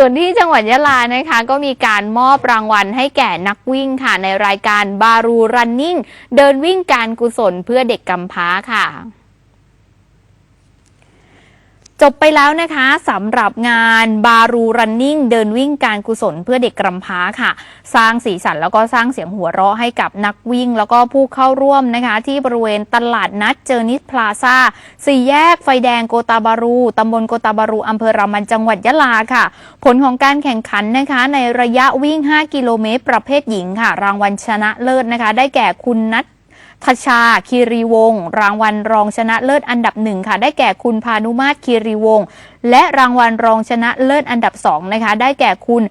ส่วนที่จังหวัดยะลานะคะ ก็มีการมอบรางวัลให้แก่นักวิ่งค่ะ ในรายการบารูรันนิ่ง เดินวิ่งการกุศลเพื่อเด็กกำพร้าค่ะ จบไปแล้วนะคะสำหรับงานบารูรันนิ่งเดินวิ่งการกุศลเพื่อเด็กกำพร้าค่ะ สร้างสีสันแล้วก็สร้างเสียงหัวเราะให้กับนักวิ่ง แล้วก็ผู้เข้าร่วมนะคะ ที่บริเวณตลาดนัดเจอร์นิสพลาซาสี่แยกไฟแดงโกตาบารูตำบลโกตาบารูอำเภอรามันจังหวัดยะลาค่ะ ผลของการแข่งขันนะคะ ในระยะวิ่ง 5 กิโลเมตร ประเภทหญิงค่ะ รางวัลชนะเลิศนะคะ ได้แก่คุณนัท ทชาคีรีวงศ์รางวัลรองชนะเลิศอันดับหนึ่งค่ะ ได้แก่คุณพานุมาตรคีรีวงศ์และรางวัลรองชนะเลิศอันดับสองนะคะ ได้แก่คุณ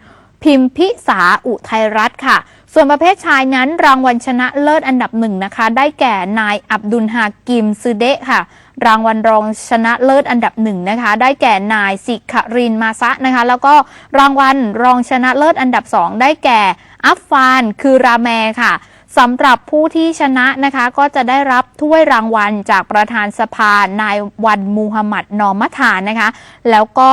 พิมพิสาอุทัยรัตน์ค่ะ ส่วนประเภทชายนั้นรางวัลชนะเลิศอันดับหนึ่งนะคะ ได้แก่นายอับดุลฮากิมซืเดะค่ะ รางวัลรองชนะเลิศอันดับหนึ่งนะคะ ได้แก่นายสิขรินมาซะนะคะ แล้วก็รางวัลรองชนะเลิศอันดับสองได้แก่อัฟฟานคือราแมค่ะ สำหรับผู้ที่ชนะนะคะก็จะได้รับถ้วยรางวัลจากประธานสภานายวันมูฮัมหมัดนอมัทานนะคะ แล้วก็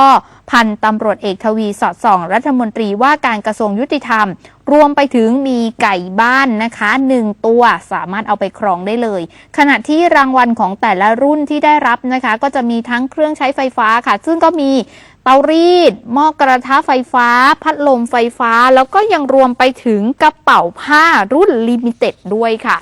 พันตำรวจเอกทวีสอดส่อง รัฐมนตรีว่าการกระทรวงยุติธรรม รวมไปถึงมีไก่บ้านนะคะหนึ่งตัวสามารถเอาไปครองได้เลย ขณะที่รางวัลของแต่ละรุ่นที่ได้รับนะคะ ก็จะมีทั้งเครื่องใช้ไฟฟ้าค่ะ ซึ่งก็มี เตารีด หม้อกระทะไฟฟ้า พัดลมไฟฟ้า แล้วก็ยังรวมไปถึงกระเป๋าผ้ารุ่นลิมิเต็ดด้วยค่ะ